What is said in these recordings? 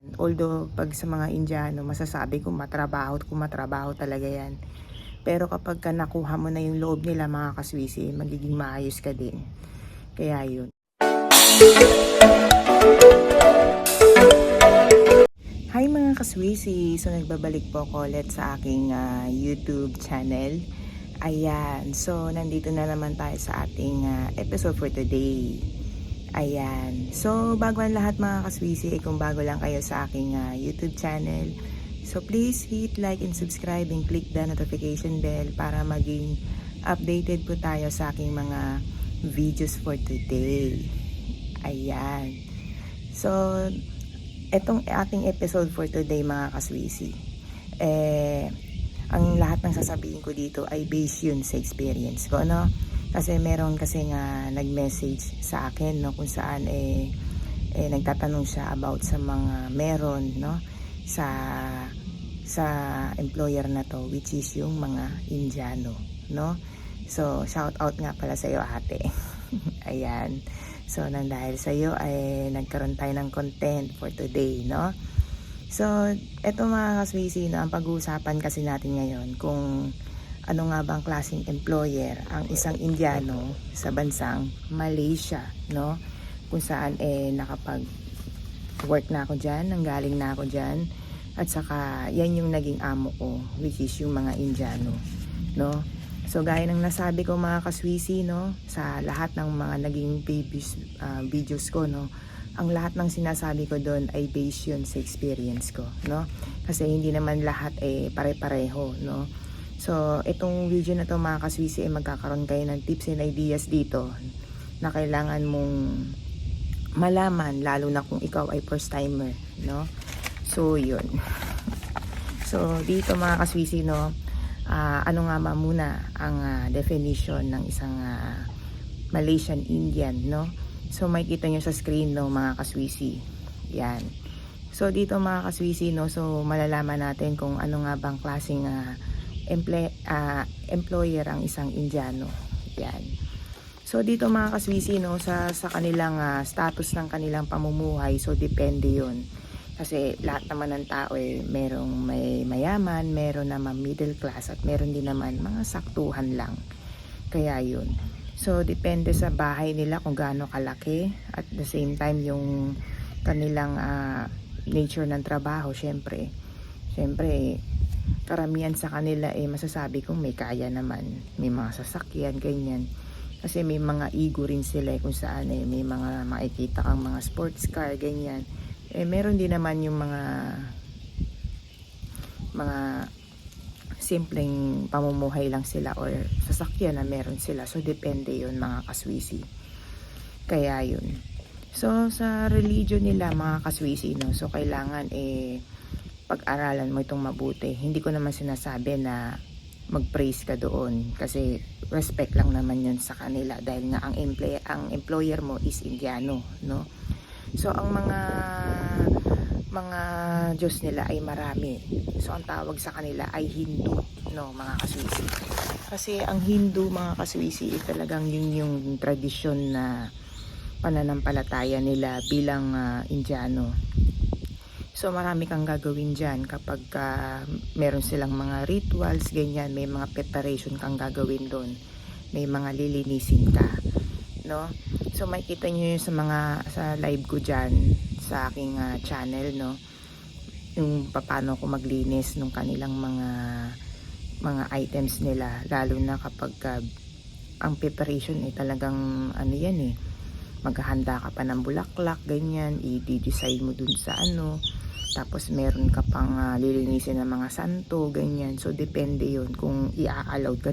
Although, pag sa mga Indiano, masasabi ko matrabaho at kumatrabaho talaga yan. Pero kapag ka nakuha mo na yung loob nila mga kaswisi, magiging maayos ka din. Kaya yun. Hi mga kaswisi! So nagbabalik po ako ulit sa aking ah, YouTube channel. Ayan, so nandito na naman tayo sa ating ah, episode for today. Ayan, so bago ang lahat mga kaswisi, eh, kung bago lang kayo sa aking ah, YouTube channel, so please hit like and subscribe and click the notification bell para maging updated po tayo sa aking mga videos for today. Ayan. So, etong ating episode for today mga kaswisi, eh, ang lahat ng sasabihin ko dito ay based yun sa experience ko, no? Kasi meron kasi nga nag-message sa akin, no? Kung saan, eh, eh, nagtatanong siya about sa mga meron, no? Sa, sa employer na to, which is yung mga Indiano, no? So, shout out nga pala sa iyo ate. Ayan. So, nang dahil sa iyo ay nagkaroon tayo ng content for today, no? So, eto mga kaswisi, no, ang pag-uusapan kasi natin ngayon kung ano nga bang klaseng employer ang isang Indiano sa bansang Malaysia, no? Kung saan eh nakapag work na ako dyan, nanggaling na ako dyan, at saka yan yung naging amo ko, which is yung mga Indiano, no? So gaya ng nasabi ko mga kaswisi no, sa lahat ng mga naging previous ah, videos ko no, ang lahat ng sinasabi ko doon ay based yun sa experience ko no. Kasi hindi naman lahat eh pare-pareho no. So itong video na to mga kaswisi ay magkakaroon kayo ng tips and ideas dito na kailangan mong malaman lalo na kung ikaw ay first timer no. So yun. So dito mga kaswisi no, Ah, ano nga ba muna ang ah, definition ng isang ah, Malaysian Indian, no? So makikita nyo sa screen no mga kaswisi. Yan. So dito mga kaswisi no, so malalaman natin kung ano nga bang klaseng ah, emple- ah, employer ang isang Indiano. Yan. So dito mga kaswisi no, sa sa kanilang ah, status ng kanilang pamumuhay, so depende 'yon. Kasi lahat naman ng tao eh, merong may mayaman, meron naman middle class, at meron din naman mga saktuhan lang. Kaya yun. So, depende sa bahay nila kung gaano kalaki. At the same time, yung kanilang ah, nature ng trabaho, syempre. Syempre, karamihan sa kanila eh masasabi kong may kaya naman. May mga sasakyan, ganyan. Kasi may mga ego rin sila eh, kung saan eh, may mga makikita kang mga sports car, ganyan eh meron din naman yung mga mga simpleng pamumuhay lang sila or sasakyan na meron sila. So, depende yun mga kaswisi. Kaya yun. So, sa religion nila mga kaswisi, no? So, kailangan eh pag-aralan mo itong mabuti. Hindi ko naman sinasabi na mag-praise ka doon kasi respect lang naman yun sa kanila dahil nga ang, employ ang employer mo is Indiano, no? So, ang mga mga Diyos nila ay marami. So, ang tawag sa kanila ay Hindu, no, mga kaswisi. Kasi ang Hindu, mga kaswisi, ay talagang yun yung tradisyon na pananampalataya nila bilang ah, Indiano. So, marami kang gagawin dyan kapag ah, meron silang mga rituals, ganyan, may mga preparation kang gagawin doon. May mga lilinisin ka, no? So, makikita nyo yun sa mga, sa live ko dyan, sa aking ah, channel, no? Yung paano ko maglinis ng kanilang mga mga items nila, lalo na kapag ah, ang preparation ay talagang ano yan eh, maghahanda ka pa ng bulaklak, ganyan, i-design mo dun sa ano, tapos meron ka pang ah, lilinisin ng mga santo, ganyan. So, depende yon kung i-allow ka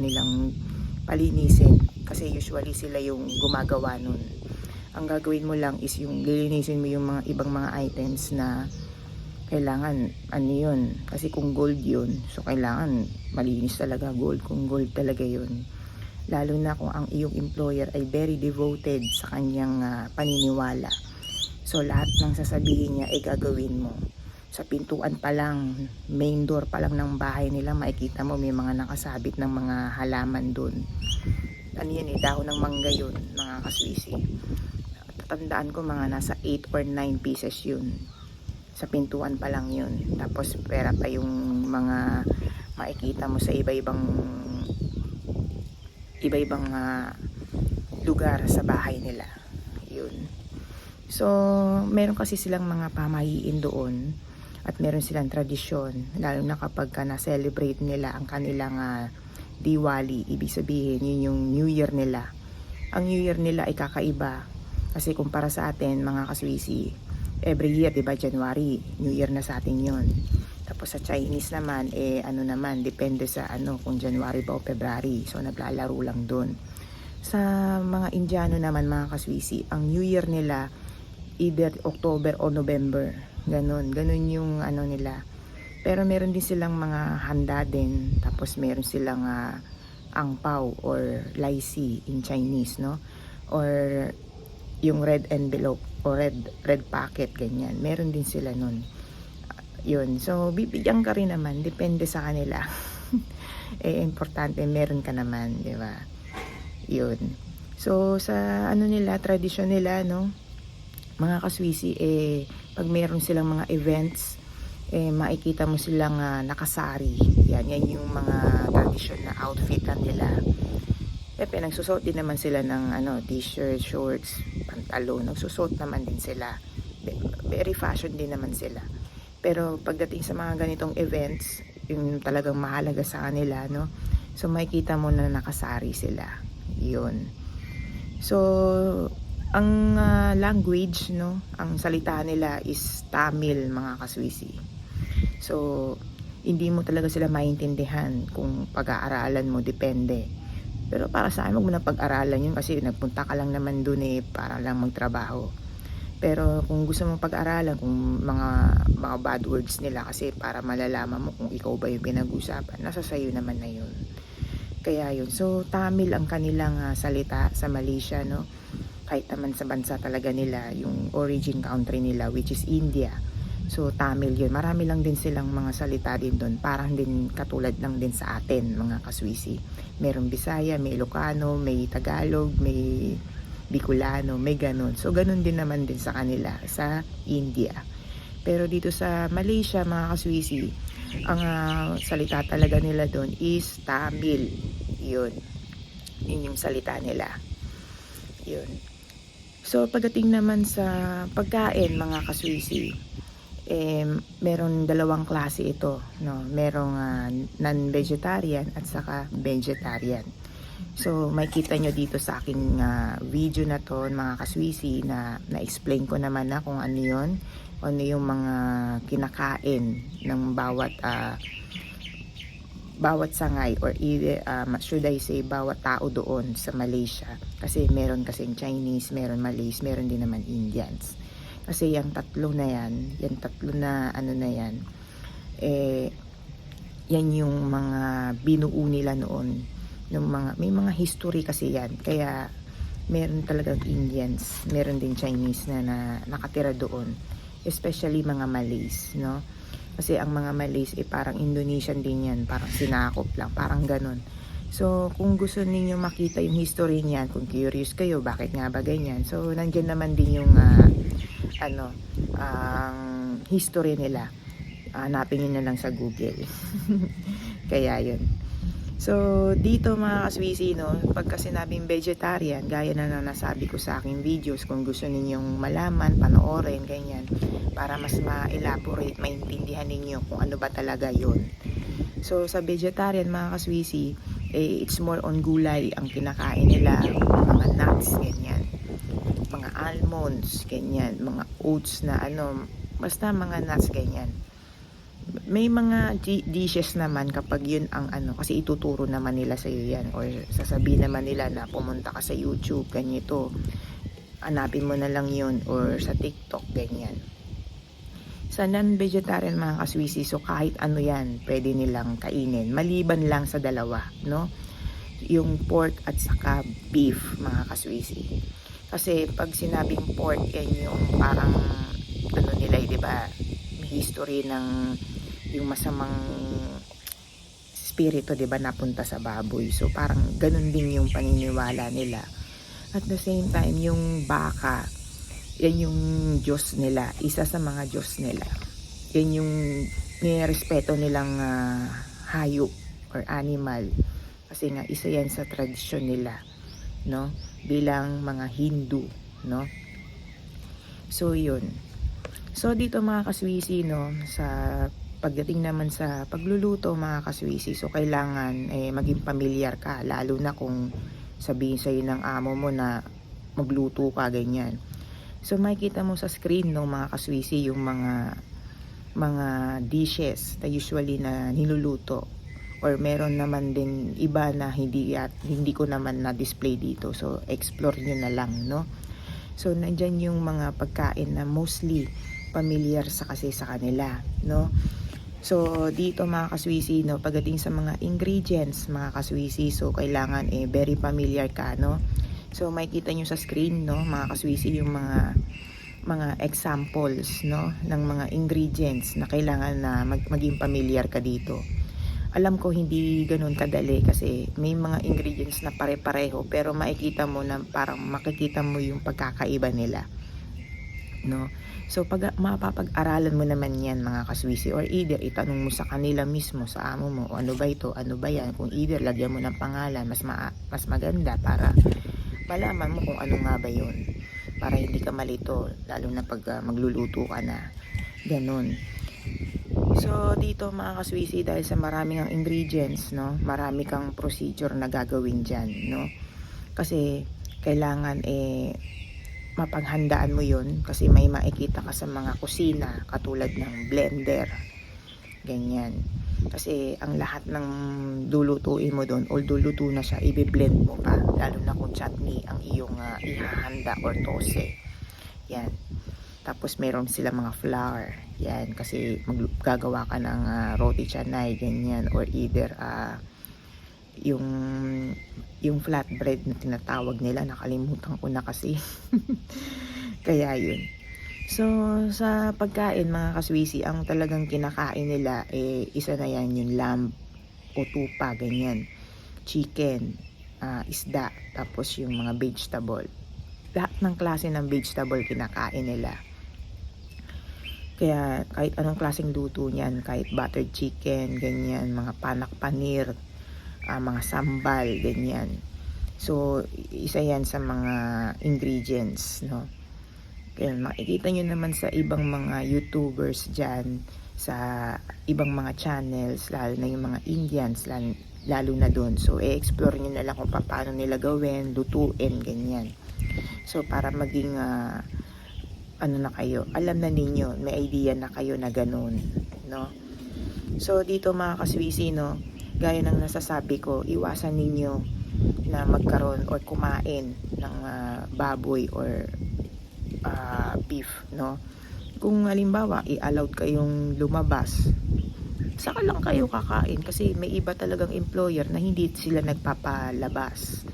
palinisin. Kasi usually sila yung gumagawa nun. Ang gagawin mo lang is yung lilinisin mo yung mga ibang mga items na kailangan ano yun. Kasi kung gold yun, so kailangan malinis talaga gold. Kung gold talaga yun. Lalo na kung ang iyong employer ay very devoted sa kanyang ah, paniniwala. So lahat ng sasabihin niya ay gagawin mo. Sa pintuan pa lang, main door pa lang ng bahay nila, makikita mo may mga nakasabit ng mga halaman doon. Ano yun eh, dahon ng mangga yun, mga kaswisi. Tatandaan ko mga nasa 8 or 9 pieces yun. Sa pintuan pa lang yun. Tapos pera pa yung mga makikita mo sa iba-ibang iba-ibang ah, lugar sa bahay nila. Yun. So, meron kasi silang mga pamahiin doon at meron silang tradisyon lalo na kapag ka na-celebrate nila ang kanilang ah, Diwali, ibig sabihin yun yung New Year nila. Ang New Year nila ay kakaiba kasi kumpara sa atin mga kaswisi, every year 'di ba January, New Year na sa atin 'yon. Tapos sa Chinese naman eh ano naman depende sa ano kung January ba o February. So naglalaro lang doon. Sa mga Indiano naman mga kaswisi, ang New Year nila either October o November. Ganon, ganon yung ano nila. Pero meron din silang mga handa din. Tapos meron silang uh, angpao or laisi in Chinese, no? Or yung red envelope o red red packet ganyan. Meron din sila nun. Uh, yun. So bibigyan ka rin naman depende sa kanila. eh importante meron ka naman, 'di ba? Yun. So sa ano nila, tradisyon nila, no? Mga kaswisi eh pag meron silang mga events eh makikita mo silang uh, nakasari. Yan, yan yung mga tradition na outfit nila. Eh, nagsusot din naman sila ng ano, t-shirt, shorts, pantalon. Nagsusot naman din sila. Very fashion din naman sila. Pero pagdating sa mga ganitong events, yung talagang mahalaga sa kanila, no? So, makikita mo na nakasari sila. Yun. So, ang uh, language, no? Ang salita nila is Tamil, mga kaswisi. So, hindi mo talaga sila maintindihan kung pag-aaralan mo, depende. Pero para sa akin, mo na pag-aralan yun kasi nagpunta ka lang naman dun eh, para lang magtrabaho. Pero kung gusto mong pag-aralan, kung mga, mga bad words nila kasi para malalaman mo kung ikaw ba yung pinag-usapan, nasa sayo naman na yun. Kaya yun. So, Tamil ang kanilang uh, salita sa Malaysia, no? Kahit naman sa bansa talaga nila, yung origin country nila, which is India So Tamil yun. Marami lang din silang mga salita din doon. Parang din katulad lang din sa atin mga kaswisi. Merong Bisaya, may Ilocano, may Tagalog, may Bicolano, may ganun. So ganun din naman din sa kanila sa India. Pero dito sa Malaysia mga kaswisi, ang uh, salita talaga nila doon is Tamil. Yun. Yun yung salita nila. Yun. So pagdating naman sa pagkain mga kaswisi, eh, meron dalawang klase ito. No? Merong uh, non-vegetarian at saka vegetarian. So, makikita nyo dito sa aking uh, video na to, mga kaswisi, na na-explain ko naman na kung ano yon ano yung mga kinakain ng bawat uh, bawat sangay or uh, should I say, bawat tao doon sa Malaysia. Kasi meron kasing Chinese, meron Malays, meron din naman Indians. Kasi yung tatlo na yan, yung tatlo na ano na yan, eh, yan yung mga binuo nila noon. Yung mga, may mga history kasi yan. Kaya, meron talagang Indians, meron din Chinese na, na nakatira doon. Especially mga Malays, no? Kasi ang mga Malays, eh, parang Indonesian din yan. Parang sinakop lang, parang ganun. So, kung gusto ninyo makita yung history niyan, kung curious kayo, bakit nga ba ganyan? So, nandiyan naman din yung uh, ano, ang history nila. Hanapin niyo na lang sa Google. Kaya yun. So, dito mga kaswisi, no, pagka sinabing vegetarian, gaya na na nasabi ko sa aking videos, kung gusto ninyong malaman, panoorin, ganyan, para mas ma-elaborate, maintindihan ninyo kung ano ba talaga yon So, sa vegetarian, mga kaswisi, eh, it's more on gulay ang kinakain nila, mga nuts, ganyan mga almonds, ganyan, mga oats na ano, basta mga nuts, ganyan. May mga dishes naman kapag yun ang ano, kasi ituturo naman nila sa iyo yan or sasabihin naman nila na pumunta ka sa YouTube, ganito. Hanapin mo na lang yun or sa TikTok, ganyan. Sa non-vegetarian mga kaswisi, so kahit ano yan, pwede nilang kainin. Maliban lang sa dalawa, no? Yung pork at saka beef, mga kaswisi. Kasi pag sinabing pork, yan yung parang ano nila, eh, di ba? History ng yung masamang spirito, di ba, napunta sa baboy. So parang ganun din yung paniniwala nila. At the same time, yung baka, yan yung Diyos nila. Isa sa mga Diyos nila. yan yung nirespeto nilang ah, hayop or animal. Kasi nga, isa yan sa tradisyon nila, no? Bilang mga Hindu, no? So, yun. So, dito mga kaswisi, no, sa pagdating naman sa pagluluto mga kaswisi, so kailangan eh, maging pamilyar ka, lalo na kung sabihin sa'yo ng amo mo na magluto ka, ganyan. So, makikita mo sa screen, no, mga kaswisi, yung mga mga dishes na usually na niluluto. Or meron naman din iba na hindi at hindi ko naman na display dito. So explore nyo na lang no? So nandyan yung mga pagkain na mostly familiar sa kasi sa kanila no so dito mga kaswisi no pagdating sa mga ingredients mga kaswisi so kailangan eh very familiar ka no so makikita nyo sa screen no mga kaswisi yung mga mga examples no ng mga ingredients na kailangan na mag- maging familiar ka dito. Alam ko hindi ganoon kadali kasi may mga ingredients na pare-pareho pero makikita mo na parang makikita mo yung pagkakaiba nila. No? So pag mapapag-aralan mo naman 'yan mga kaswisi or either itanong mo sa kanila mismo sa amo mo ano ba ito, ano ba 'yan? Kung either lagyan mo ng pangalan mas ma- mas maganda para malaman mo kung ano nga ba 'yon para hindi ka malito lalo na pag ah, magluluto ka na. Ganun. So dito mga kaswisi dahil sa maraming ang ingredients no? Marami kang procedure na gagawin dyan no? Kasi kailangan eh mapaghandaan mo yun kasi may makikita ka sa mga kusina katulad ng blender ganyan kasi ang lahat ng lulutuin mo doon, although luto na siya, i-blend mo pa. Lalo na kung chutney ang iyong ah, ihahanda or tose. Yan. Tapos meron sila mga flour. Yan. Kasi gagawa ka ng ah, roti canay, ganyan. Or either ah, yung yung flatbread na tinatawag nila. Nakalimutan ko na kasi. Kaya yun. So, sa pagkain mga kaswisi, ang talagang kinakain nila, eh, isa na yan yung lamb o tupa, ganyan. Chicken, ah, isda, tapos yung mga vegetable. Lahat ng klase ng vegetable kinakain nila. Kaya kahit anong klaseng luto niyan, kahit buttered chicken, ganyan, mga panak panir, ah, mga sambal, ganyan. So, isa yan sa mga ingredients, no? Kaya makikita nyo naman sa ibang mga YouTubers dyan, sa ibang mga channels, lalo na yung mga Indians, lalo, lalo na doon. So, i-explore nyo na lang kung paano nila gawin, lutuin, ganyan. So, para maging, ah, ano na kayo, alam na ninyo, may idea na kayo na ganun, no? So, dito mga kaswisi, no, gaya ng nasasabi ko, iwasan ninyo na magkaroon or kumain ng ah, baboy or ah, beef, no? Kung halimbawa, i-allowed kayong lumabas, saka lang kayo kakain kasi may iba talagang employer na hindi sila nagpapalabas,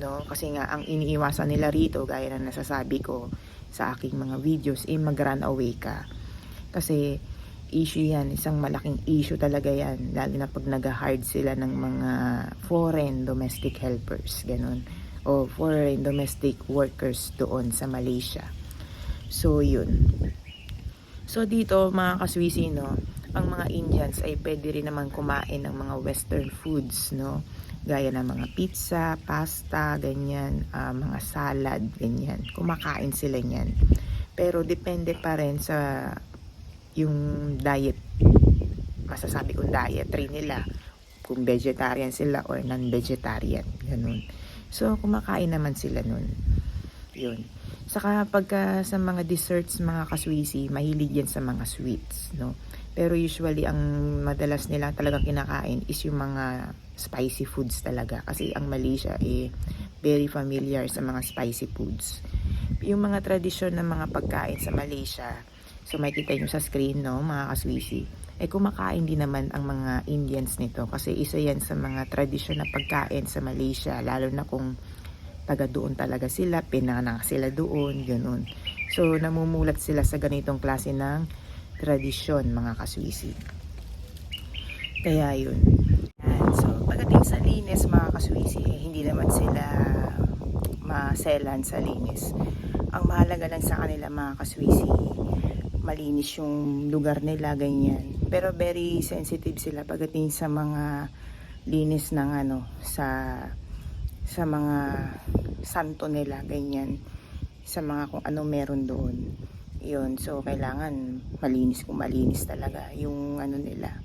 no? Kasi nga ang iniiwasan nila rito gaya ng nasasabi ko sa aking mga videos, eh mag-run away ka. Kasi issue yan, isang malaking issue talaga yan, lalo na pag nag-hard sila ng mga foreign domestic helpers, ganun, o foreign domestic workers doon sa Malaysia. So, yun. So, dito, mga kaswisi, no, ang mga Indians ay pwede rin naman kumain ng mga western foods, no, gaya ng mga pizza, pasta, ganyan, ah, mga salad, ganyan. Kumakain sila niyan. Pero, depende pa rin sa yung diet, masasabi kong dietary nila, kung vegetarian sila or non-vegetarian, ganun. So, kumakain naman sila nun. Yun. Saka pagka sa mga desserts, mga kaswisi, mahilig yan sa mga sweets, no? Pero usually, ang madalas nila talagang kinakain is yung mga spicy foods talaga. Kasi ang Malaysia, eh, very familiar sa mga spicy foods. Yung mga tradisyon ng mga pagkain sa Malaysia, so makikita nyo sa screen, no, mga kaswisi, eh kumakain din naman ang mga Indians nito kasi isa yan sa mga tradisyon na pagkain sa Malaysia, lalo na kung taga doon talaga sila, pinanak sila doon, ganun. So, namumulat sila sa ganitong klase ng tradisyon, mga kaswisi. Kaya yun. So, pagdating sa linis, mga kaswisi, eh, hindi naman sila maselan sa linis. Ang mahalaga lang sa kanila, mga kaswisi, malinis yung lugar nila, ganyan. Pero very sensitive sila pagdating sa mga linis ng ano, sa sa mga santo nila, ganyan. Sa mga kung ano meron doon. Yun, so kailangan malinis kung malinis talaga yung ano nila.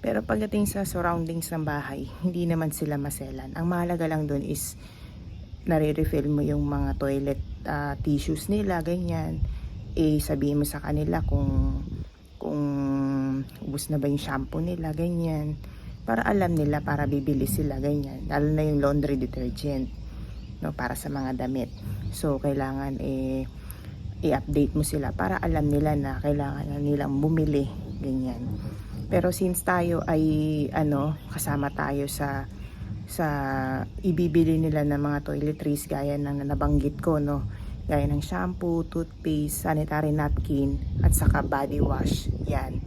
Pero pagdating sa surroundings ng bahay, hindi naman sila maselan. Ang mahalaga lang doon is nare-refill mo yung mga toilet ah, tissues nila, ganyan. Eh, sabihin mo sa kanila kung kung ubus na ba yung shampoo nila, ganyan. Para alam nila, para bibili sila, ganyan. Lalo na yung laundry detergent, no, para sa mga damit. So, kailangan eh, i-update mo sila para alam nila na kailangan na nilang bumili, ganyan. Pero since tayo ay ano, kasama tayo sa sa ibibili nila ng mga toiletries gaya ng nabanggit ko no gaya ng shampoo, toothpaste, sanitary napkin at saka body wash. Yan.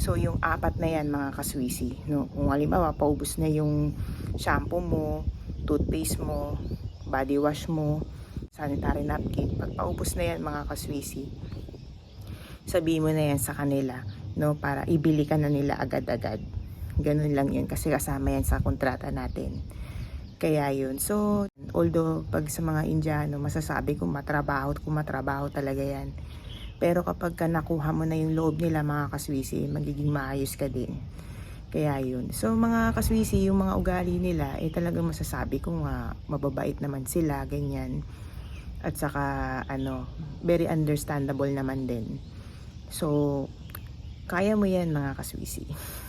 So yung apat na yan mga kaswisi. No kung halimbawa paubos na yung shampoo mo toothpaste mo body wash mo sanitary napkin pag paubos na yan mga kaswisi sabihin mo na yan sa kanila no para ibili ka na nila agad-agad. Ganun lang yun kasi kasama yan sa kontrata natin kaya yun. So although pag sa mga Indiano masasabi ko matrabaho at kung matrabaho talaga yan. Pero kapag ka nakuha mo na yung loob nila mga kaswisi magiging maayos ka din. Kaya yun. So mga kaswisi yung mga ugali nila eh talagang masasabi ko nga mababait naman sila ganyan. At saka ano very understandable naman din. So kaya mo yan mga kaswisi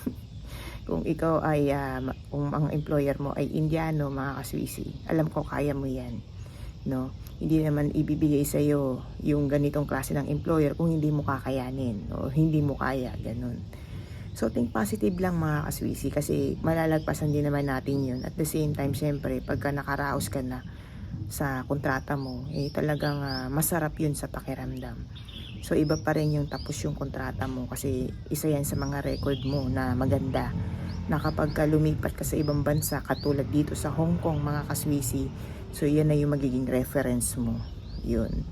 kung ikaw ay ma- kung ang employer mo ay Indiano mga kaswisi alam ko kaya mo yan no? Hindi naman ibibigay sa iyo yung ganitong klase ng employer kung hindi mo kakayanin o hindi mo kaya ganun. So think positive lang mga kaswisi kasi malalagpasan din naman natin yun. At the same time syempre pagka nakaraos ka na sa kontrata mo eh talagang ah, masarap yun sa pakiramdam So iba pa rin yung tapos yung kontrata mo kasi isa yan sa mga record mo na maganda. Na kapag ka lumipat ka sa ibang bansa katulad dito sa Hong Kong mga kaswisi so yan na yung magiging reference mo. Yun.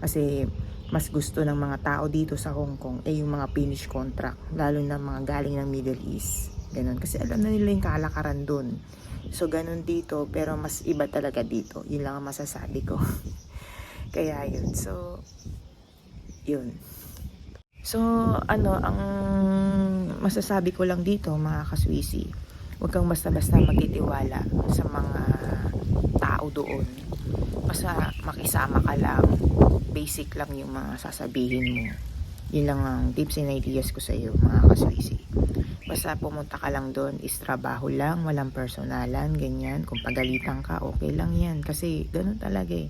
Kasi mas gusto ng mga tao dito sa Hong Kong ay yung mga finish contract lalo na mga galing ng Middle East. Ganun. Kasi alam na nila yung kalakaran dun. So ganun dito pero mas iba talaga dito. Yun lang ang masasabi ko. Kaya yun. So yun. So, ano, ang masasabi ko lang dito, mga kaswisi, huwag kang basta-basta magtitiwala sa mga tao doon. Basta makisama ka lang, basic lang yung mga sasabihin mo. Yun lang ang tips and ideas ko sa iyo, mga kaswisi. Basta pumunta ka lang doon, is trabaho lang, walang personalan, ganyan. Kung pagalitan ka, okay lang yan. Kasi ganun talaga eh.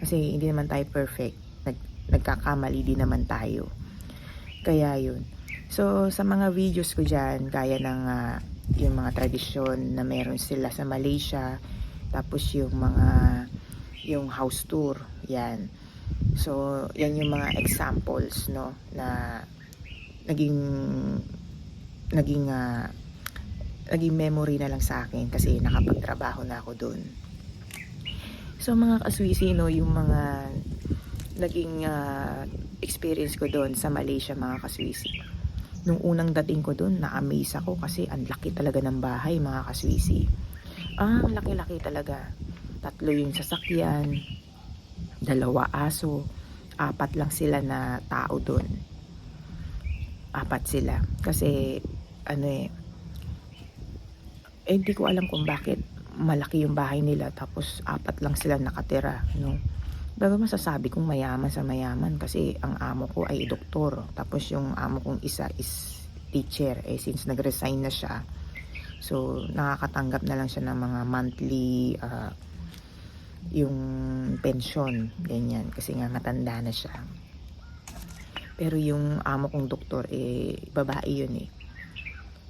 Kasi hindi naman tayo perfect. Nag, nagkakamali din naman tayo. Kaya yun. So, sa mga videos ko dyan, gaya ng ah, yung mga tradisyon na meron sila sa Malaysia, tapos yung mga yung house tour, yan. So, yan yung mga examples, no, na naging naging ah, naging memory na lang sa akin kasi nakapagtrabaho na ako doon. So, mga kaswisi, no, yung mga naging ah, experience ko doon sa Malaysia mga kaswisi. Nung unang dating ko doon, na-amaze ako kasi ang laki talaga ng bahay mga kaswisi. Ah, ang laki-laki talaga. Tatlo yung sasakyan, dalawa aso, apat lang sila na tao doon. Apat sila. Kasi, ano eh, eh, hindi ko alam kung bakit malaki yung bahay nila tapos apat lang sila nakatira, no? Pero masasabi kong mayaman sa mayaman kasi ang amo ko ay doktor. Tapos yung amo kong isa is teacher. Eh since nag-resign na siya, so nakakatanggap na lang siya ng mga monthly ah, yung pension. Ganyan. Kasi nga matanda na siya. Pero yung amo kong doktor, eh, babae yun eh.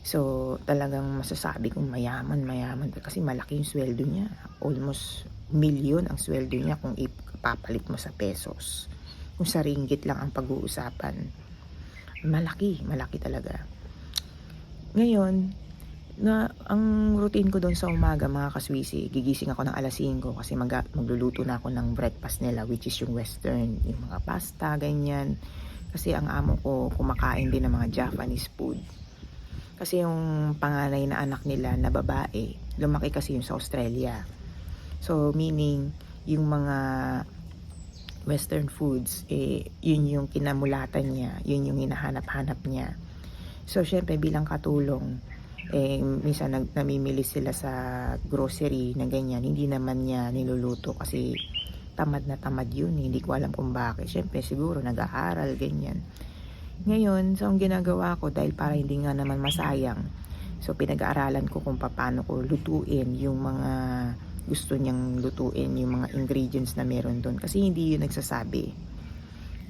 So, talagang masasabi kong mayaman, mayaman. Kasi malaki yung sweldo niya. Almost million ang sweldo niya kung ipapalit mo sa pesos. Kung sa ringgit lang ang pag-uusapan. Malaki, malaki talaga. Ngayon, na ang routine ko doon sa umaga mga kaswisi, gigising ako ng alas 5 kasi mag, magluluto na ako ng breakfast nila which is yung western, yung mga pasta, ganyan. Kasi ang amo ko kumakain din ng mga Japanese food. Kasi yung panganay na anak nila na babae, lumaki kasi yung sa Australia. So, meaning, yung mga western foods, eh, yun yung kinamulatan niya, yun yung hinahanap-hanap niya. So, syempre, bilang katulong, eh, minsan nag, namimili sila sa grocery na ganyan, hindi naman niya niluluto kasi tamad na tamad yun, eh. hindi ko alam kung bakit. Syempre, siguro nag-aaral, ganyan. Ngayon, so ang ginagawa ko, dahil para hindi nga naman masayang, so pinag-aaralan ko kung paano ko lutuin yung mga gusto niyang lutuin, yung mga ingredients na meron doon. Kasi hindi yun nagsasabi.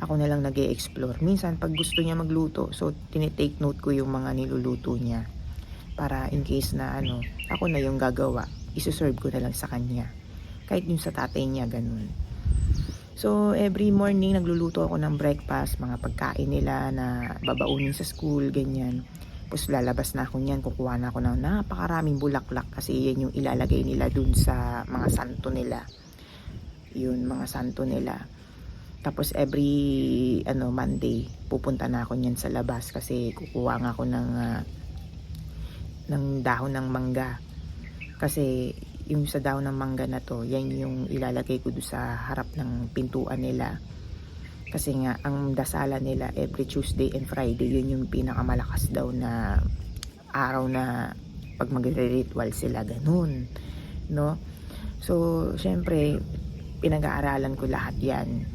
Ako na lang nag explore Minsan, pag gusto niya magluto, so tinitake note ko yung mga niluluto niya. Para in case na ano, ako na yung gagawa, isuserve ko na lang sa kanya. Kahit yung sa tatay niya, ganun. So, every morning, nagluluto ako ng breakfast, mga pagkain nila na babaunin sa school, ganyan. Tapos lalabas na ako niyan, kukuha na ako ng napakaraming bulaklak kasi yan yung ilalagay nila dun sa mga santo nila. Yun, mga santo nila. Tapos every ano Monday, pupunta na ako niyan sa labas kasi kukuha nga ako ng ah, ng dahon ng mangga. Kasi yung sa dahon ng mangga na to, yan yung ilalagay ko doon sa harap ng pintuan nila. Kasi nga, ang dasalan nila every Tuesday and Friday, yun yung pinakamalakas daw na araw na pag magre-ritual sila, ganun. No? So, syempre, pinag-aaralan ko lahat yan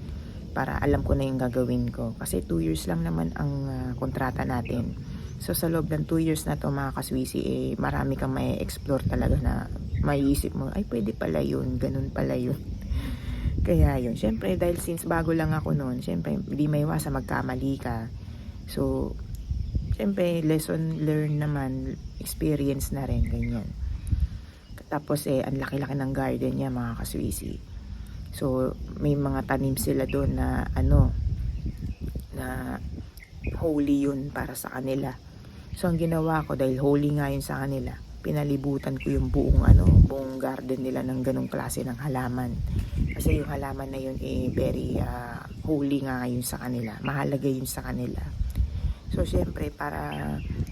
para alam ko na yung gagawin ko. Kasi 2 years lang naman ang ah, kontrata natin. So, sa loob ng 2 years na to mga kaswisi, eh, marami kang may explore talaga na maiisip mo, ay pwede pala yun, ganun pala yun. Kaya yun, syempre dahil since bago lang ako noon, syempre hindi may iwasan magkamali ka. So, syempre lesson learned naman, experience na rin, ganyan. Tapos eh, ang laki-laki ng garden niya mga kaswisi. So, may mga tanim sila doon na ano, na holy yun para sa kanila. So, ang ginawa ko, dahil holy nga yun sa kanila, pinalibutan ko yung buong ano, buong garden nila ng ganong klase ng halaman. Kasi yung halaman na yun eh very ah, holy nga ngayon sa kanila. Mahalaga yun sa kanila. So syempre para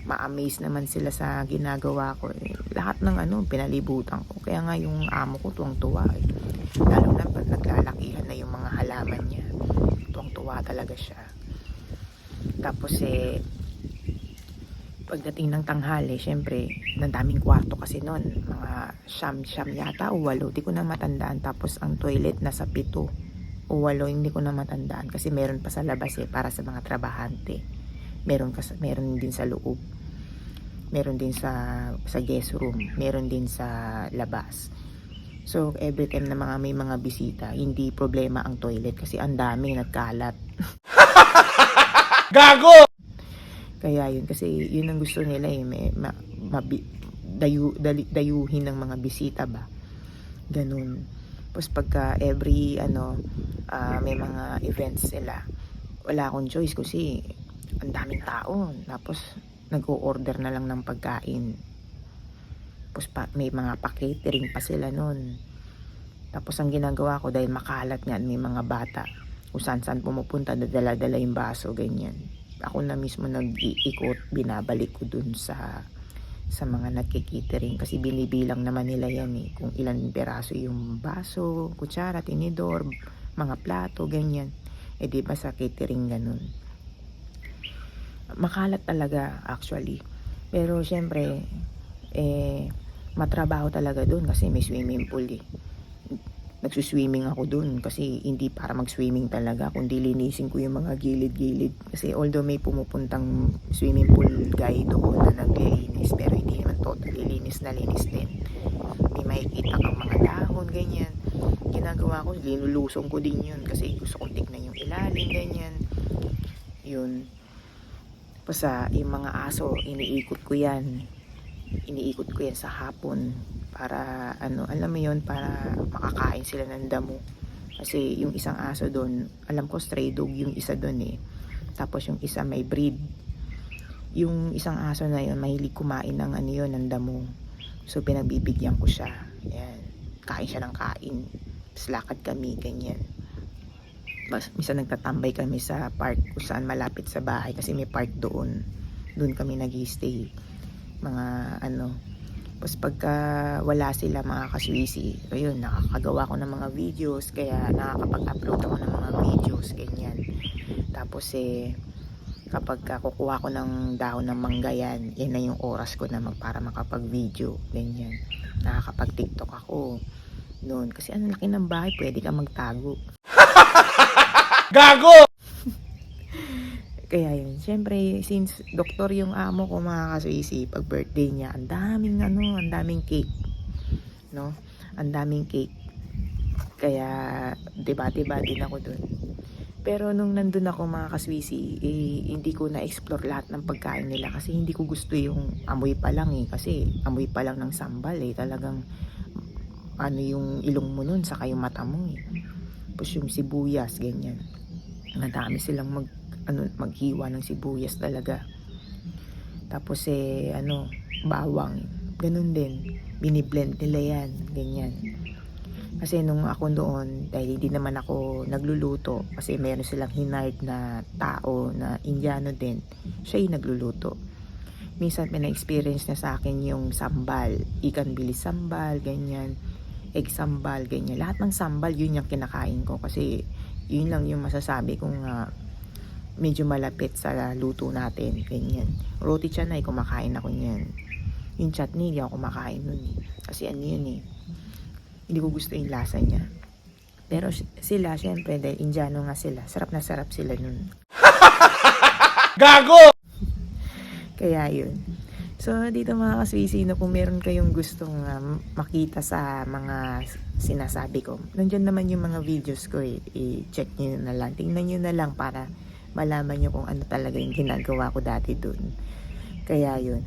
ma-amaze naman sila sa ginagawa ko. Eh, lahat ng ano pinalibutan ko. Kaya nga yung amo ko tuwang-tuwa. Eh. Lalo na pag naglalakihan na yung mga halaman niya. Tuwang-tuwa talaga siya. Tapos eh pagdating ng tanghali, syempre, ng daming kwarto kasi noon, mga siyam-siyam yata o walo, di ko na matandaan. Tapos ang toilet nasa pito o walo, hindi ko na matandaan kasi meron pa sa labas eh, para sa mga trabahante. Meron, kas, meron din sa loob. Meron din sa, sa guest room. Meron din sa labas. So, every time na mga may mga bisita, hindi problema ang toilet kasi ang dami nagkalat. Gago! Kaya yun, kasi yun ang gusto nila eh, may, ma, mabi, dayu, dali, dayuhin ng mga bisita ba. Ganun. Tapos pagka every, ano, ah, may mga events sila, wala akong choice kasi ang daming tao. Tapos, nag-o-order na lang ng pagkain. Tapos pa, may mga pa-catering pa sila nun. Tapos ang ginagawa ko dahil makalat nga may mga bata kung saan saan pumupunta dadala-dala yung baso ganyan ako na mismo nag-iikot binabalik ko dun sa sa mga nagkikitering. Kasi binibilang naman nila yan eh kung ilan peraso yung baso, kutsara, tinidor mga plato, ganyan. Eh di ba sa catering ganun? Makalat talaga actually. Pero syempre eh matrabaho talaga dun kasi may swimming pool eh nagsuswimming ako dun kasi hindi para mag-swimming talaga kundi linisin ko yung mga gilid-gilid. Kasi although may pumupuntang swimming pool guy doon na naglilinis pero hindi naman totally linis na linis din. May makikita kang mga dahon ganyan. Ginagawa ko linulusong ko din yun kasi gusto kong tignan yung ilalim ganyan. Yun. Basta yung mga aso iniikot ko yan iniikot ko yan sa hapon para ano alam mo yon para makakain sila ng damo. Kasi yung isang aso doon alam ko stray dog yung isa doon eh. Tapos yung isa may breed. Yung isang aso na yun mahilig kumain ng ano yun ng damo. So pinagbibigyan ko siya. Yan kain siya ng kain. Tapos kami ganyan. Mas, minsan nagtatambay kami sa park kung saan malapit sa bahay kasi may park doon. Doon kami nag stay Mga ano. Tapos pagka wala sila mga kaswisi, ayun, nakakagawa ko ng mga videos, kaya nakakapag-upload ako ng mga videos, ganyan. Tapos eh, kapag ka kukuha ko ng dahon ng mangga yan, yan na yung oras ko na mag, para makapag-video, ganyan. Nakakapag-tiktok ako noon. Kasi ang laki ng bahay, pwede ka magtago. Gago! Kaya yun, syempre, since doktor yung amo ko mga kasuisi, pag birthday niya, ang daming ano, ang daming cake. No? Ang daming cake. Kaya, diba-diba din ako dun. Pero nung nandun ako mga kaswisi, eh, hindi ko na-explore lahat ng pagkain nila kasi hindi ko gusto yung amoy pa lang eh. Kasi amoy pa lang ng sambal eh. Talagang ano yung ilong mo nun, saka yung mata mo eh. Tapos yung sibuyas, ganyan. Madami silang mag, ano, maghiwa ng sibuyas talaga. Tapos eh, ano, bawang. Ganun din. Biniblend nila yan. Ganyan. Kasi nung ako doon, dahil hindi naman ako nagluluto, kasi meron silang hinard na tao na Indiano din, siya yung nagluluto. Minsan may na-experience na sa akin yung sambal, ikan bilis sambal, ganyan, egg sambal, ganyan. Lahat ng sambal, yun yung kinakain ko kasi yun lang yung masasabi kong ah, medyo malapit sa luto natin, ganyan. Roti canay, kumakain ako niyan. Yung chutney, hindi ako kumakain nun eh. Kasi ano yun eh, hindi ko gusto yung lasa niya. Pero sila, syempre, dahil Indiano nga sila, sarap na sarap sila nun. Gago! Kaya yun. So, dito mga kaswisino, kung meron kayong gustong um, makita sa mga sinasabi ko, nandyan naman yung mga videos ko eh. I-check nyo na lang. Tingnan nyo na lang para malaman nyo kung ano talaga yung ginagawa ko dati dun. Kaya yun.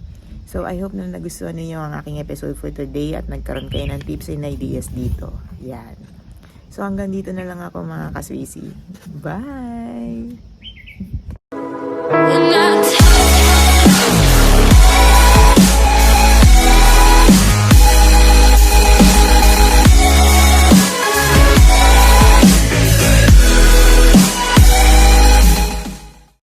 So, I hope na nagustuhan ninyo ang aking episode for today at nagkaroon kayo ng tips and ideas dito. Yan. So, hanggang dito na lang ako mga kaswisi. Bye!